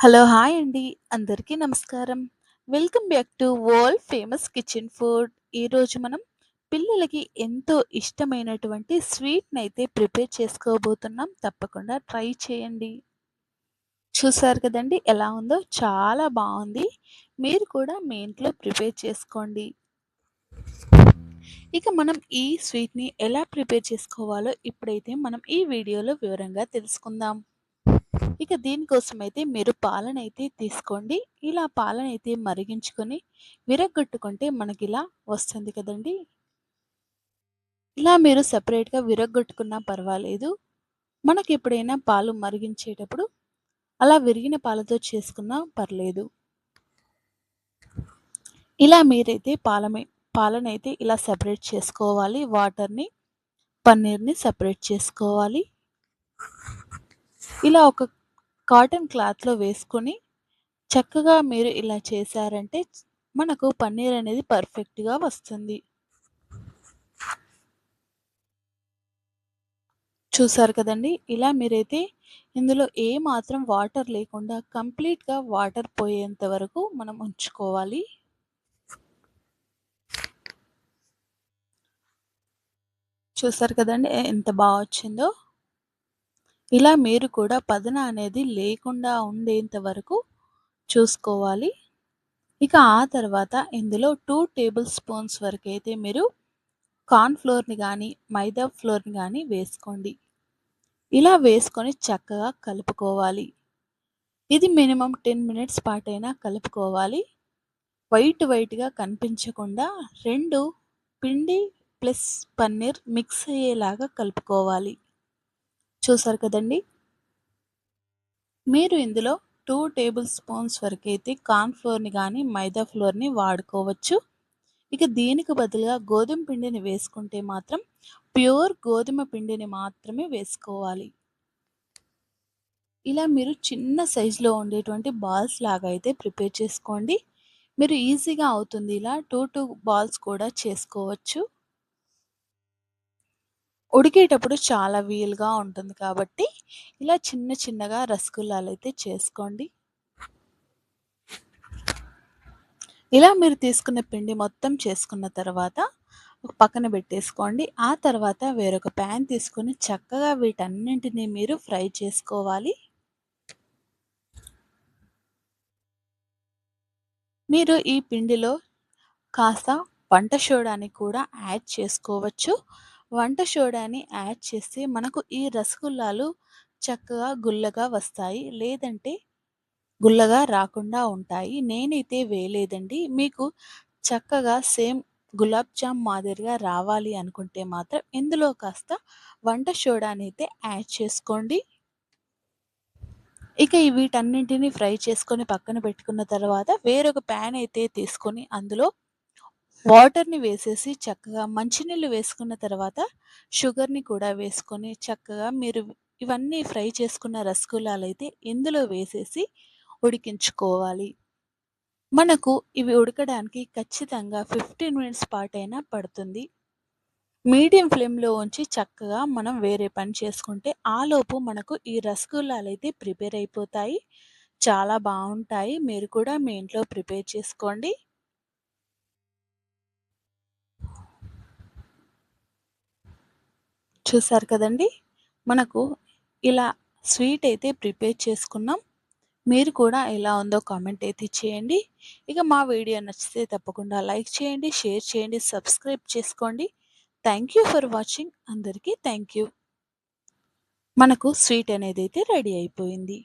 Hello! Hi అండి. అందరికీ నమస్కారం. Welcome back to world famous kitchen food. ఈరోజు మనం పిల్లలకి ఎంతో ఇష్టమైనటువంటి స్వీట్ని అయితే ప్రిపేర్ చేసుకోబోతున్నాం. తప్పకుండా ట్రై చేయండి. చూసారు కదండీ ఎలా ఉందో? చాలా బాగుంది మీరు కూడా మీ ఇంట్లో ప్రిపేర్ చేసుకోండి. ఇక మనం ఈ స్వీట్‌ని ఎలా ప్రిపేర్ చేసుకోవాలో ఇప్పుడైతే మనం ఈ వీడియోలో వివరంగా తెలుసుకుందాం. ఇక దీనికోసమైతే మీరు పాలనైతే తీసుకోండి. ఇలా పాలనైతే మరిగించుకొని విరగ్గొట్టుకుంటే మనకిలా వస్తుంది కదండీ! ఇలా మీరు సపరేట్గా విరగ్గొట్టుకున్నా పర్వాలేదు. మనకి ఎప్పుడైనా పాలు మరిగించేటప్పుడు అలా విరిగిన పాలతో చేసుకున్నా పర్లేదు. ఇలా మీరైతే పాలమే పాలనైతే ఇలా సెపరేట్ చేసుకోవాలి. వాటర్‌ని, పన్నీర్‌ని సపరేట్ చేసుకోవాలి. ఇలా ఒక కాటన్ క్లాత్‌లో వేసుకొని చక్కగా మీరు ఇలా చేశారంటే మనకు పన్నీర్ అనేది పర్ఫెక్ట్‌గా వస్తుంది. చూసారు కదండీ! ఇలా మీరైతే ఇందులో ఏ మాత్రం వాటర్ లేకుండా కంప్లీట్‌గా వాటర్ పోయేంత వరకు మనం ఉంచుకోవాలి. చూసారు కదండి ఎంత బాగా వచ్చిందో? ఇలా మీరు కూడా పదన అనేది లేకుండా ఉండేంత వరకు చూసుకోవాలి. ఇక ఆ తర్వాత ఇందులో టూ టేబుల్ స్పూన్స్ వరకు అయితే మీరు కార్న్ ఫ్లోర్‌ని కానీ మైదా ఫ్లోర్‌ని కానీ వేసుకోండి. ఇలా వేసుకొని చక్కగా కలుపుకోవాలి. ఇది మినిమమ్ 10 మినిట్స్ పాటైనా కలుపుకోవాలి. వైట్ వైట్‌గా కనిపించకుండా రెండు పిండి ప్లస్ పన్నీర్ మిక్స్ అయ్యేలాగా కలుపుకోవాలి. చూసారు కదండీ! మీరు ఇందులో టూ టేబుల్ స్పూన్స్ వరకైతే కార్న్ ఫ్లోర్‌ని కానీ మైదా ఫ్లోర్‌ని వాడుకోవచ్చు. ఇక దీనికి బదులుగా గోధుమ పిండిని వేసుకుంటే మాత్రం ప్యూర్ గోధుమ పిండిని మాత్రమే వేసుకోవాలి. ఇలా మీరు చిన్న సైజులో ఉండేటువంటి బాల్స్ లాగా అయితే ప్రిపేర్ చేసుకోండి. మీరు ఈజీగా అవుతుంది ఇలా 2, 2 బాల్స్ కూడా చేసుకోవచ్చు. ఉడికేటప్పుడు చాలా వీలుగా ఉంటుంది కాబట్టి ఇలా చిన్న చిన్నగా రసగుల్లాలు అయితే చేసుకోండి. ఇలా మీరు తీసుకున్న పిండి మొత్తం చేసుకున్న తర్వాత ఒక పక్కన పెట్టేసుకోండి. ఆ తర్వాత వేరొక ప్యాన్ తీసుకొని చక్కగా వీటన్నింటిని మీరు ఫ్రై చేసుకోవాలి. మీరు ఈ పిండిలో కాస్త వంట చూడడానికి కూడా యాడ్ చేసుకోవచ్చు. వంట సోడాని యాడ్ చేస్తే మనకు ఈ రసగుల్లాలు చక్కగా గుల్లగా వస్తాయి. లేదంటే గుల్లగా రాకుండా ఉంటాయి. నేనైతే వేయలేదండి. మీకు చక్కగా సేమ్ గులాబ్ జామ్ మాదిరిగా రావాలి అనుకుంటే మాత్రం ఇందులో కాస్త వంట సోడానైతే యాడ్ చేసుకోండి. ఇక వీటన్నింటినీ వీటన్నింటిని ఫ్రై చేసుకొని పక్కన పెట్టుకున్న తర్వాత వేరొక ప్యాన్ అయితే తీసుకొని అందులో వాటర్‌ని వేసేసి చక్కగా మంచినీళ్ళు వేసుకున్న తర్వాత షుగర్‌ని కూడా వేసుకొని చక్కగా మీరు ఇవన్నీ ఫ్రై చేసుకున్న రసగుల్లాలు అయితే ఇందులో వేసేసి ఉడికించుకోవాలి. మనకు ఇవి ఉడకడానికి ఖచ్చితంగా 15 మినిట్స్ పాటైనా పడుతుంది. మీడియం ఫ్లేమ్‌లో ఉంచి చక్కగా మనం వేరే పని చేసుకుంటే ఆలోపు మనకు ఈ రసగుల్లాలు అయితే ప్రిపేర్ అయిపోతాయి. చాలా బాగుంటాయి మీరు కూడా మీ ఇంట్లో ప్రిపేర్ చేసుకోండి. చూసారు కదండీ! మనకు ఇలా స్వీట్ అయితే ప్రిపేర్ చేసుకున్నాం. మీరు కూడా ఎలా ఉందో కామెంట్ అయితే చేయండి. ఇక మా వీడియో నచ్చితే తప్పకుండా లైక్ చేయండి, షేర్ చేయండి, సబ్స్క్రైబ్ చేసుకోండి. Thank you for watching. అందరికీ థ్యాంక్ యూ. మనకు స్వీట్ అనేది అయితే రెడీ అయిపోయింది.